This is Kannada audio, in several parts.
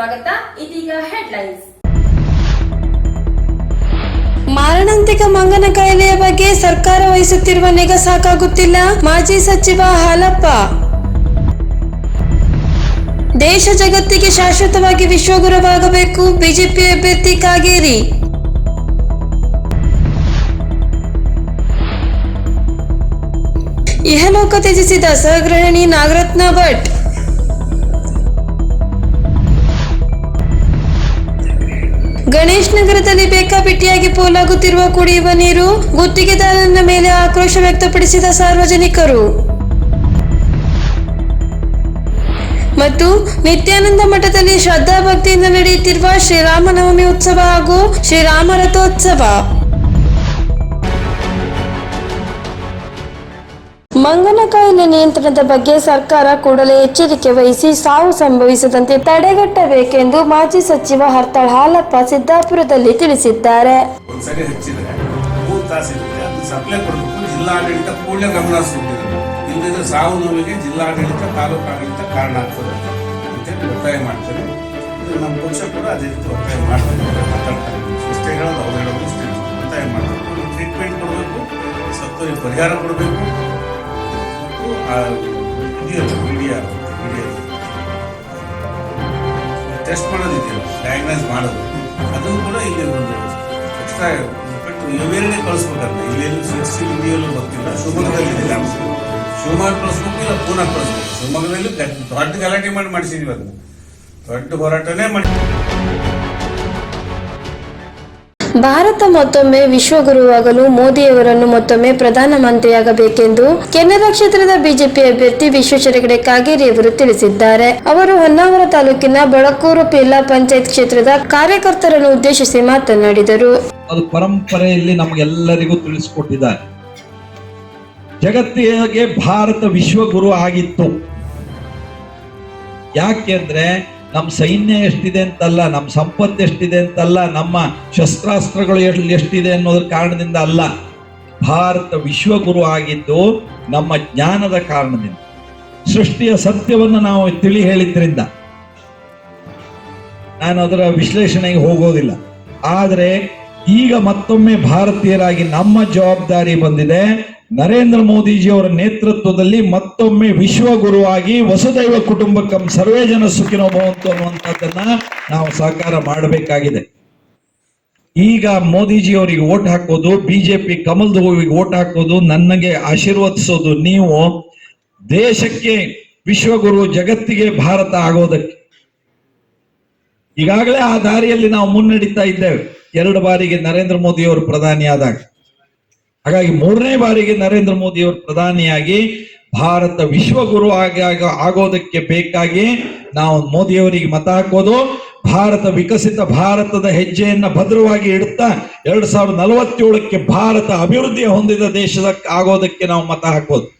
ಸ್ವಾಗತ. ಇದೀಗ ಹೆಡ್ಲೈನ್ಸ್ ಮಾರಣಾಂತಿಕ ಮಂಗನ ಕಾಯಿಲೆಯ ಬಗ್ಗೆ ಸರ್ಕಾರ ವಹಿಸುತ್ತಿರುವ ನಿಗ ಸಾಕಾಗುತ್ತಿಲ್ಲ. ಮಾಜಿ ಸಚಿವ ಹಾಲಪ್ಪ. ದೇಶ ಜಗತ್ತಿಗೆ ಶಾಶ್ವತವಾಗಿ ವಿಶ್ವಗುರುವಾಗಬೇಕು. ಬಿಜೆಪಿ ಅಭ್ಯರ್ಥಿ ಕಾಗೇರಿ. ಇಹಲೋಕ ತ್ಯಜಿಸಿದ ಸಹಗೃಹಿಣಿ ನಾಗರತ್ನ ಭಟ್. ಗಣೇಶ್ ನಗರದಲ್ಲಿ ಬೇಕಾಬಿಟ್ಟಿಯಾಗಿ ಪೋಲಾಗುತ್ತಿರುವ ಕುಡಿಯುವ ನೀರು, ಗುತ್ತಿಗೆದಾರನ ಮೇಲೆ ಆಕ್ರೋಶ ವ್ಯಕ್ತಪಡಿಸಿದ ಸಾರ್ವಜನಿಕರು. ಮತ್ತು ನಿತ್ಯಾನಂದ ಮಠದಲ್ಲಿ ಶ್ರದ್ಧಾಭಕ್ತಿಯಿಂದ ನಡೆಯುತ್ತಿರುವ ಶ್ರೀರಾಮನವಮಿ ಉತ್ಸವ ಹಾಗೂ ಶ್ರೀರಾಮ ರಥೋತ್ಸವ. ಮಂಗನ ಕಾಯಿಲೆ ನಿಯಂತ್ರಣದ ಬಗ್ಗೆ ಸರ್ಕಾರ ಕೂಡಲೇ ಎಚ್ಚರಿಕೆ ವಹಿಸಿ ಸಾವು ಸಂಭವಿಸದಂತೆ ತಡೆಗಟ್ಟಬೇಕೆಂದು ಮಾಜಿ ಸಚಿವ ಹರ್ತಾಳ್ ಹಾಲಪ್ಪ ಸಿದ್ದಾಪುರದಲ್ಲಿ ತಿಳಿಸಿದ್ದಾರೆ. ಸಾವು ನೋವಿಗೆ ಜಿಲ್ಲಾಡಳಿತ ತಾಲೂಕು ಕಾರಣ ಆಗ್ತದೆ ಅಂತೇಳಿ ಒತ್ತಾಯ ಮಾಡ್ತಾರೆ ನಮ್ಮ ಪಕ್ಷ ಕೂಡ ಅದೇ ರೀತಿ ಒತ್ತಾಯ ಮಾಡ್ತಾರೆ ಮಾತಾಡ್ತಾರೆ. ಇಷ್ಟೇ ಹೇಳೋದು ಅವ್ರು ಹೇಳೋದು ಇಷ್ಟೇ ಒತ್ತಾಯ ಮಾಡ್ತಾರೆ. ಟ್ರೀಟ್ಮೆಂಟ್ ಕೊಡಬೇಕು. ಸತ್ತೋರಿಗೆ ಪರಿಹಾರ ಕೊಡಬೇಕು. ಇದೆಯಲ್ಲ ಮೀಡಿಯಾ ಮೀಡಿಯಾ ಟೆಸ್ಟ್ ಮಾಡೋದಿದೆಯಲ್ಲ ಡಯಾಗ್ನೈಸ್ ಮಾಡೋದು ಅದು ಕೂಡ ಇಲ್ಲಿ ಒಂದು ಎಕ್ಸ್ಟ್ರಾ ಬಟ್ ಇವೇನೇ ಕಳಿಸ್ಬೇಕಂತ ಇಲ್ಲೇನು ಸಿಕ್ಸ್ಟಿ ಇಂಡಿಯಲ್ಲೂ ಗೊತ್ತಿಲ್ಲ ಶಿವಮೊಗ್ಗದಲ್ಲಿ ಇದೆ ಲ್ಯಾಬ್ ಶಿವಮೊಗ್ಗ ಕಳಿಸ್ಬೇಕು ಇಲ್ಲ ಪೂನಾ ಕಳಿಸ್ಬೇಕು ಶಿವಮೊಗ್ಗದಲ್ಲಿ ದೊಡ್ಡ ಗಲಾಟೆ ಮಾಡಿ ಮಾಡಿಸಿದ್ವಿ ಅದು ದೊಡ್ಡ ಹೋರಾಟನೇ ಮಾಡಿ ಭಾರತ ಮತ್ತೊಮ್ಮೆ ವಿಶ್ವಗುರುವಾಗಲು ಮೋದಿಯವರನ್ನು ಮತ್ತೊಮ್ಮೆ ಪ್ರಧಾನಮಂತ್ರಿಯಾಗಬೇಕೆಂದು ಕೆನರಾ ಕ್ಷೇತ್ರದ ಬಿಜೆಪಿ ಅಭ್ಯರ್ಥಿ ವಿಶ್ವೇಶ್ವರ ಹೆಗಡೆ ಕಾಗೇರಿ ಅವರು ತಿಳಿಸಿದ್ದಾರೆ. ಅವರು ಹೊನ್ನಾವರ ತಾಲೂಕಿನ ಬೆಳಕೂರು ಪಿಲ್ಲಾ ಪಂಚಾಯತ್ ಕ್ಷೇತ್ರದ ಕಾರ್ಯಕರ್ತರನ್ನು ಉದ್ದೇಶಿಸಿ ಮಾತನಾಡಿದರು. ಅದು ಪರಂಪರೆಯಲ್ಲಿ ನಮಗೆಲ್ಲರಿಗೂ ತಿಳಿಸಿಕೊಟ್ಟಿದ್ದಾರೆ. ಜಗತ್ತಿಗೆ ಭಾರತ ವಿಶ್ವಗುರು ಆಗಿತ್ತು. ಯಾಕೆಂದ್ರೆ ನಮ್ಮ ಸೈನ್ಯ ಎಷ್ಟಿದೆ ಅಂತಲ್ಲ ನಮ್ಮ ಸಂಪತ್ತು ಎಷ್ಟಿದೆ ಅಂತಲ್ಲ, ನಮ್ಮ ಶಸ್ತ್ರಾಸ್ತ್ರಗಳು ಎಷ್ಟು ಎಷ್ಟಿದೆ ಅನ್ನೋದ್ರ ಕಾರಣದಿಂದ ಅಲ್ಲ. ಭಾರತ ವಿಶ್ವಗುರು ಆಗಿದ್ದು ನಮ್ಮ ಜ್ಞಾನದ ಕಾರಣದಿಂದ. ಸೃಷ್ಟಿಯ ಸತ್ಯವನ್ನು ನಾವು ತಿಳಿ ಹೇಳಿದ್ರಿಂದ. ನಾನು ಅದರ ವಿಶ್ಲೇಷಣೆಗೆ ಹೋಗೋದಿಲ್ಲ. ಆದರೆ ಈಗ ಮತ್ತೊಮ್ಮೆ ಭಾರತೀಯರಾಗಿ ನಮ್ಮ ಜವಾಬ್ದಾರಿ ಬಂದಿದೆ. ನರೇಂದ್ರ ಮೋದಿಜಿಯವರ ನೇತೃತ್ವದಲ್ಲಿ ಮತ್ತೊಮ್ಮೆ ವಿಶ್ವಗುರುವಾಗಿ ವಸುದೈವ ಕುಟುಂಬಕಂ ಸರ್ವೇ ಜನ ಸುಖಿನೋ ಭವಂತು ಅನ್ನುವಂಥದ್ದನ್ನ ನಾವು ಸಹಕಾರ ಮಾಡಬೇಕಾಗಿದೆ. ಈಗ ಮೋದಿಜಿ ಅವರಿಗೆ ಓಟ್ ಹಾಕೋದು, ಬಿಜೆಪಿ ಕಮಲ್ ಹೂವಿಗೆ ಓಟ್ ಹಾಕೋದು ನನಗೆ ಆಶೀರ್ವದಿಸೋದು, ನೀವು ದೇಶಕ್ಕೆ ವಿಶ್ವಗುರು ಜಗತ್ತಿಗೆ ಭಾರತ ಆಗೋದಕ್ಕೆ. ಈಗಾಗಲೇ ಆ ದಾರಿಯಲ್ಲಿ ನಾವು ಮುನ್ನಡೀತಾ ಇದ್ದೇವೆ. ಎರಡು ಬಾರಿಗೆ ನರೇಂದ್ರ ಮೋದಿ ಅವರು ಪ್ರಧಾನಿ ಆದಾಗ ಹಾಗಾಗಿ ಮೂರನೇ ಬಾರಿಗೆ ನರೇಂದ್ರ ಮೋದಿ ಅವರು ಪ್ರಧಾನಿಯಾಗಿ ಭಾರತ ವಿಶ್ವಗುರು ಆಗ- ಆಗೋದಕ್ಕೆ ಬೇಕಾಗಿ ನಾವು ಮೋದಿಯವರಿಗೆ ಮತ ಹಾಕೋದು. ಭಾರತ ವಿಕಸಿತ ಭಾರತದ ಹೆಜ್ಜೆಯನ್ನ ಭದ್ರವಾಗಿ ಇಡುತ್ತಾ ಎರಡ್ ಸಾವಿರದ ನಲವತ್ತೇಳಕ್ಕೆ ಭಾರತ ಅಭಿವೃದ್ಧಿ ಹೊಂದಿದ ದೇಶದ ಆಗೋದಕ್ಕೆ ನಾವು ಮತ ಹಾಕೋದು.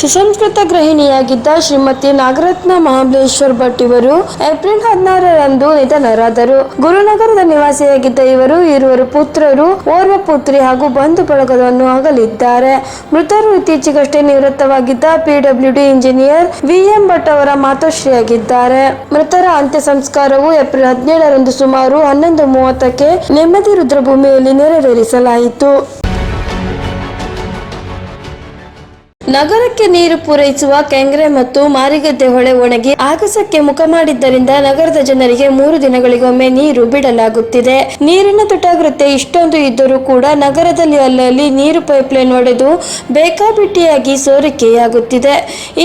ಸುಸಂಸ್ಕೃತ ಗೃಹಿಣಿಯಾಗಿದ್ದ ಶ್ರೀಮತಿ ನಾಗರತ್ನ ಮಹಾಬಲೇಶ್ವರ್ ಭಟ್ ಇವರು ಏಪ್ರಿಲ್ ಹದಿನಾರರಂದು ನಿಧನರಾದರು. ಗುರುನಗರದ ನಿವಾಸಿಯಾಗಿದ್ದ ಇವರು ಇರುವರು ಪುತ್ರರು, ಓರ್ವ ಪುತ್ರಿ ಹಾಗೂ ಬಂಧು ಬಳಗವನ್ನು ಅಗಲಿದ್ದಾರೆ ಮೃತರು ಇತ್ತೀಚೆಗಷ್ಟೇ ನಿವೃತ್ತವಾಗಿದ್ದ ಪಿಡಬ್ಲ್ಯೂಡಿ ಇಂಜಿನಿಯರ್ ವಿಎಂ ಭಟ್ ಅವರ ಮಾತೋಶ್ರೀಯಾಗಿದ್ದಾರೆ. ಮೃತರ ಅಂತ್ಯ ಸಂಸ್ಕಾರವು ಏಪ್ರಿಲ್ ಹದಿನೇಳರಂದು ಸುಮಾರು ಹನ್ನೊಂದು ಮೂವತ್ತಕ್ಕೆ ನೆಮ್ಮದಿ ರುದ್ರಭೂಮಿಯಲ್ಲಿ ನೆರವೇರಿಸಲಾಯಿತು. ನಗರಕ್ಕೆ ನೀರು ಪೂರೈಸುವ ಕೆಂಗ್ರೆ ಮತ್ತು ಮಾರಿಗದ್ದೆ ಹೊಳೆ ಒಣಗಿ ಆಗಸಕ್ಕೆ ಮುಖ ಮಾಡಿದ್ದರಿಂದ ನಗರದ ಜನರಿಗೆ ಮೂರು ದಿನಗಳಿಗೊಮ್ಮೆ ನೀರು ಬಿಡಲಾಗುತ್ತಿದೆ. ನೀರಿನ ತುಟಾಗ್ರತೆ ಇಷ್ಟೊಂದು ಇದ್ದರೂ ಕೂಡ ನಗರದಲ್ಲಿ ಅಲ್ಲಲ್ಲಿ ನೀರು ಪೈಪ್ಲೈನ್ ಒಡೆದು ಬೇಕಾಬಿಟ್ಟಿಯಾಗಿ ಸೋರಿಕೆಯಾಗುತ್ತಿದೆ.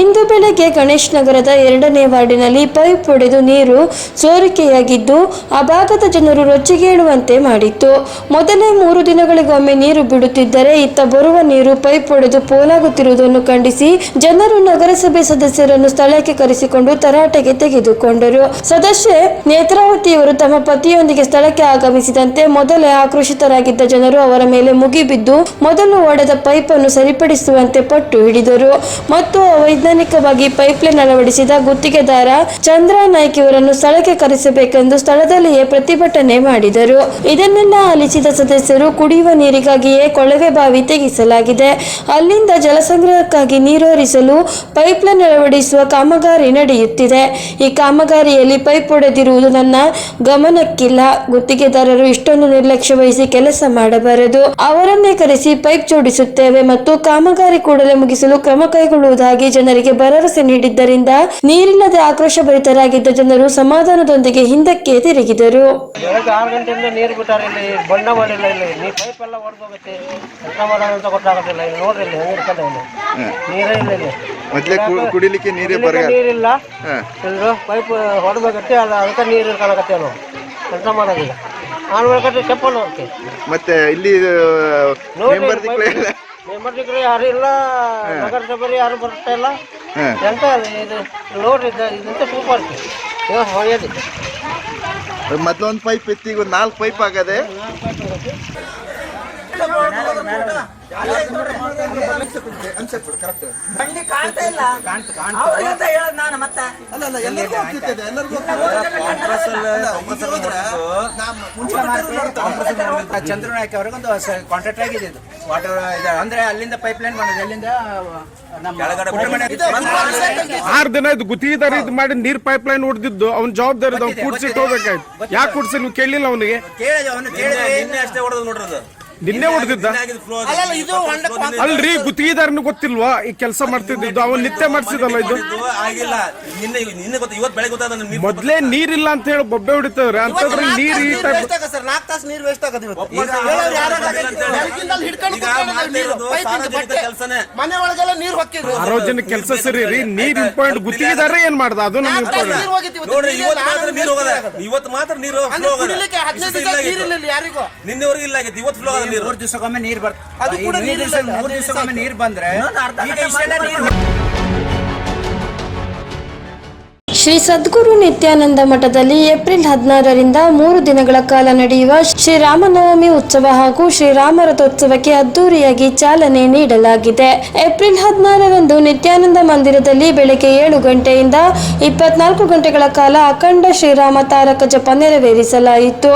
ಇಂದು ಬೆಳಗ್ಗೆ ಗಣೇಶ್ ನಗರದ ಎರಡನೇ ವಾರ್ಡಿನಲ್ಲಿ ಪೈಪ್ ಒಡೆದು ನೀರು ಸೋರಿಕೆಯಾಗಿದ್ದು, ಆ ಭಾಗದ ಜನರು ರೊಚ್ಚಿಗೇಳುವಂತೆ ಮಾಡಿತ್ತು. ಮೊದಲೇ ಮೂರು ದಿನಗಳಿಗೊಮ್ಮೆ ನೀರು ಬಿಡುತ್ತಿದ್ದರೆ ಇತ್ತ ಬರುವ ನೀರು ಪೈಪ್ ಒಡೆದು ಪೋಲಾಗುತ್ತಿರುವುದನ್ನು ಖಂಡಿಸಿ ಜನರು ನಗರಸಭೆ ಸದಸ್ಯರನ್ನು ಸ್ಥಳಕ್ಕೆ ಕರೆಸಿಕೊಂಡು ತರಾಟೆಗೆ ತೆಗೆದುಕೊಂಡರು. ಸದಸ್ಯೆ ನೇತ್ರಾವತಿಯವರು ತಮ್ಮ ಪತಿಯೊಂದಿಗೆ ಸ್ಥಳಕ್ಕೆ ಆಗಮಿಸಿದಂತೆ ಮೊದಲೇ ಆಕ್ರೋಶಿತರಾಗಿದ್ದ ಜನರು ಅವರ ಮೇಲೆ ಮುಗಿಬಿದ್ದು ಮೊದಲು ಒಡೆದ ಪೈಪ್ ಅನ್ನು ಸರಿಪಡಿಸುವಂತೆ ಪಟ್ಟು ಹಿಡಿದರು. ಮತ್ತು ಅವೈಜ್ಞಾನಿಕವಾಗಿ ಪೈಪ್ಲೈನ್ ಅಳವಡಿಸಿದ ಗುತ್ತಿಗೆದಾರ ಚಂದ್ರ ನಾಯ್ಕ ಇವರನ್ನು ಸ್ಥಳಕ್ಕೆ ಕರೆಸಬೇಕೆಂದು ಸ್ಥಳದಲ್ಲಿಯೇ ಪ್ರತಿಭಟನೆ ಮಾಡಿದರು. ಇದನ್ನೆಲ್ಲ ಆಲಿಸಿದ ಸದಸ್ಯರು ಕುಡಿಯುವ ನೀರಿಗಾಗಿಯೇ ಕೊಳವೆ ಬಾವಿ ತೆಗೆಸಲಾಗಿದೆ. ಅಲ್ಲಿಂದ ಜಲಸಂಗ್ರಹಕ್ಕಾಗಿ ನೀರು ಹರಿಸಲು ಪೈಪ್ಲೈನ್ ಅಳವಡಿಸುವ ಕಾಮಗಾರಿ ನಡೆಯುತ್ತಿದೆ. ಈ ಕಾಮಗಾರಿಯಲ್ಲಿ ಪೈಪ್ ಒಡೆದಿರುವುದು ನನ್ನ ಗಮನಕ್ಕಿಲ್ಲ. ಗುತ್ತಿಗೆದಾರರು ಇಷ್ಟೊಂದು ನಿರ್ಲಕ್ಷ್ಯ ವಹಿಸಿ ಕೆಲಸ ಮಾಡಬಾರದು. ಅವರನ್ನೇ ಕರೆಸಿ ಪೈಪ್ ಜೋಡಿಸುತ್ತೇವೆ ಮತ್ತು ಕಾಮಗಾರಿ ಕೂಡಲೇ ಮುಗಿಸಲು ಕ್ರಮ ಕೈಗೊಳ್ಳುವುದಾಗಿ ಜನರಿಗೆ ಭರವಸೆ ನೀಡಿದ್ದರಿಂದ ನೀರಿಲ್ಲದೆ ಆಕ್ರೋಶಭರಿತರಾಗಿದ್ದ ಜನರು ಸಮಾಧಾನದೊಂದಿಗೆ ಹಿಂದಕ್ಕೆ ತಿರುಗಿದರು. ನೀರೇ ಇಲ್ಲ ಮೊದ್ಲೇ ಕುಡಿಲಿಕ್ಕೆ ನೀರೇ ಬರಗಾಲ. ನೀರಿಲ್ಲ. ಹಾ. ಇಲ್ರು ಪೈಪ್ ಅಲ್ಲ ಅದಕ್ಕೆ ನೀರು ಇರ್ಕೊಳಕತ್ತೆ ನಾವು ಎಂತ ಮಾಡೋದಿಲ್ಲ. ಆಡ್ಬೇಕಂದ್ರೆ ಚಪ್ಪಲ್ ಹೋಗ್ತೀವಿ ಮತ್ತೆ ಇಲ್ಲಿ ಮೆಂಬರ್ ಮೆಂಬರ್ ಯಾರು ಇಲ್ಲ ನಗರಸಭೆ ಯಾರು ಬರ್ತಾ ಇಲ್ಲ. ಎಂತ ಇದು ನೋಡ್ರಿ ಇದು- ಇದಂತ ಸೂಪರ್ ಹೊಳೆಯೋದು ಮೊದ್ಲೊಂದ್ ಪೈಪ್ ಇತ್ತು ಈಗ ನಾಲ್ಕು ಪೈಪ್ ಆಗದೆ. ಚಂದ್ರನಾಯ್ಕ ಅವ್ರಿಗೊಂದು ಕಾಂಟ್ರಾಕ್ಟ್ ಆಗಿದೆ ಇದು. ವಾಟರ್ ಅಂದ್ರೆ ಅಲ್ಲಿಂದ ಪೈಪ್ ಲೈನ್ ಮಾಡೋದು ಅಲ್ಲಿಂದ ಆರ್ ದಿನ ಇದು ಗುತ್ತಿಗೆದಾರ ಇದು ಮಾಡಿ ನೀರ್ ಪೈಪ್ ಲೈನ್ ಹೊಡೆದಿದ್ದು. ಅವ್ನ ಜವಾಬ್ದಾರಿ ಅವ್ನು ಕೂಡ್ಸಿಟ್ಟು ಹೋಗ್ಬೇಕಾಯ್ತು. ಯಾಕೆ ಕೂಡ್ಸಿ? ನೀವು ಕೇಳಿಲ್ಲ ಅವನಿಗೆ? ಕೇಳಿದೆ ಅವನು ಕೇಳಿದೆ. ನಿನ್ನೆ ಅಷ್ಟೇ ಹೊಡೆದ್ ನೋಡ್ರದು. ಅದು ನಿನ್ನೆ ಹೊಡೆದಿದ್ದ? ಅಲ್ರಿ ಗುತ್ತಿಗೆದಾರನು ಗೊತ್ತಿಲ್ವಾ? ಈ ಕೆಲಸ ಮಾಡ್ತಿದ್ದು ಅವನ್ ನಿತ್ಯ ಮಾಡ್ಸಿದಲ್ಲ ಇದು? ಇದು ಆಗಿಲ್ಲ. ನಿನ್ನೆ ನಿನ್ನೆ ಗೊತ್ತ ಇವತ್ತು ಬೆಳಗ್ಗೆ ಗೊತ್ತಾದ ನೀರು ಮೊದ್ಲೇ ನೀರಿಲ್ಲ ಅಂತ ಹೇಳಿ ಬೊಬ್ಬೆ ಹೊಡಿತವ್ರೆ. ಅಂತಂದ್ರೆ ನೀರ್ ಈ ಟೈಪ್ ಸಾರ್ವಜನಿಕ ಕೆಲಸ ಸರಿ ರೀ. ನೀರ್ ಇಂಪಾರ್ಟೆಂಟ್ ಗುತ್ತಿಗೆದಾರ ಏನ್ ಮಾಡ್ದ? ಅದು ನಮ್ಗೆ ಇಂಪಾರ್ಟೆಂಟ್ ಇವತ್ತು. ನೋಡ್ರಿ ಇವತ್ತು ಮಾತ್ರ ನೀರು ನಿನ್ನೆವರೆಗೂ ಇಲ್ಲ ಆಗಿತ್ತು ಇವತ್ತು ಫ್ಲೋ ಮೂರು ದಿವಸಕ್ಕೊಮ್ಮೆ ನೀರ್ ಬರ್ತದೆ ಮೂರು ದಿವಸಕ್ಕೊಮ್ಮೆ ನೀರ್ ಬಂದ್ರೆ ಶ್ರೀ ಸದ್ಗುರು ನಿತ್ಯಾನಂದ ಮಠದಲ್ಲಿ ಏಪ್ರಿಲ್ ಹದಿನಾರರಿಂದ ಮೂರು ದಿನಗಳ ಕಾಲ ನಡೆಯುವ ಶ್ರೀರಾಮನವಮಿ ಉತ್ಸವ ಹಾಗೂ ಶ್ರೀರಾಮ ರಥೋತ್ಸವಕ್ಕೆ ಅದ್ದೂರಿಯಾಗಿ ಚಾಲನೆ ನೀಡಲಾಗಿದೆ. ಏಪ್ರಿಲ್ ಹದಿನಾರರಂದು ನಿತ್ಯಾನಂದ ಮಂದಿರದಲ್ಲಿ ಬೆಳಗ್ಗೆ ಏಳು ಗಂಟೆಯಿಂದ ಇಪ್ಪತ್ನಾಲ್ಕು ಗಂಟೆಗಳ ಕಾಲ ಅಖಂಡ ಶ್ರೀರಾಮ ತಾರಕ ಜಪ ನೆರವೇರಿಸಲಾಯಿತು.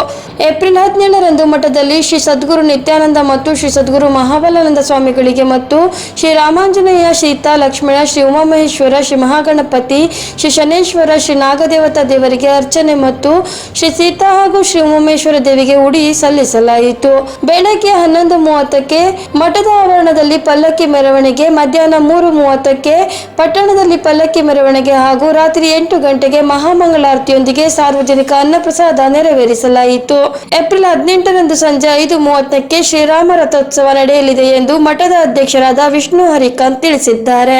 ಏಪ್ರಿಲ್ ಹದಿನೇಳರಂದು ಮಠದಲ್ಲಿ ಶ್ರೀ ಸದ್ಗುರು ನಿತ್ಯಾನಂದ ಮತ್ತು ಶ್ರೀ ಸದ್ಗುರು ಮಹಾಬಲಾನಂದ ಸ್ವಾಮಿಗಳಿಗೆ ಮತ್ತು ಶ್ರೀ ರಾಮಾಂಜನೇಯ ಸೀತಾ ಲಕ್ಷ್ಮಣ ಶ್ರೀ ಉಮಾಮಹೇಶ್ವರ ಶ್ರೀ ಮಹಾಗಣಪತಿ ಶ್ರೀ ಶನೇಶ್ವರ ಶ್ರೀ ನಾಗದೇವತಾ ದೇವರಿಗೆ ಅರ್ಚನೆ ಮತ್ತು ಶ್ರೀ ಸೀತಾ ಹಾಗೂ ಶ್ರೀ ಉಮೇಶ್ವರ ದೇವಿಗೆ ಉಡಿ ಸಲ್ಲಿಸಲಾಯಿತು. ಬೆಳಗ್ಗೆ ಹನ್ನೊಂದು ಮೂವತ್ತಕ್ಕೆ ಮಠದ ಆವರಣದಲ್ಲಿ ಪಲ್ಲಕ್ಕಿ ಮೆರವಣಿಗೆ, ಮಧ್ಯಾಹ್ನ ಮೂರು ಮೂವತ್ತಕ್ಕೆ ಪಟ್ಟಣದಲ್ಲಿ ಪಲ್ಲಕ್ಕಿ ಮೆರವಣಿಗೆ ಹಾಗೂ ರಾತ್ರಿ ಎಂಟು ಗಂಟೆಗೆ ಮಹಾಮಂಗಳಾರತಿಯೊಂದಿಗೆ ಸಾರ್ವಜನಿಕ ಅನ್ನಪ್ರಸಾದ ನೆರವೇರಿಸಲಾಯಿತು. ಏಪ್ರಿಲ್ ಹದಿನೆಂಟರಂದು ಸಂಜೆ ಐದು ಮೂವತ್ತಕ್ಕೆ ಶ್ರೀರಾಮ ರಥೋತ್ಸವ ನಡೆಯಲಿದೆ ಎಂದು ಮಠದ ಅಧ್ಯಕ್ಷರಾದ ವಿಷ್ಣು ಹರಿಕಾಂತ್ ತಿಳಿಸಿದ್ದಾರೆ.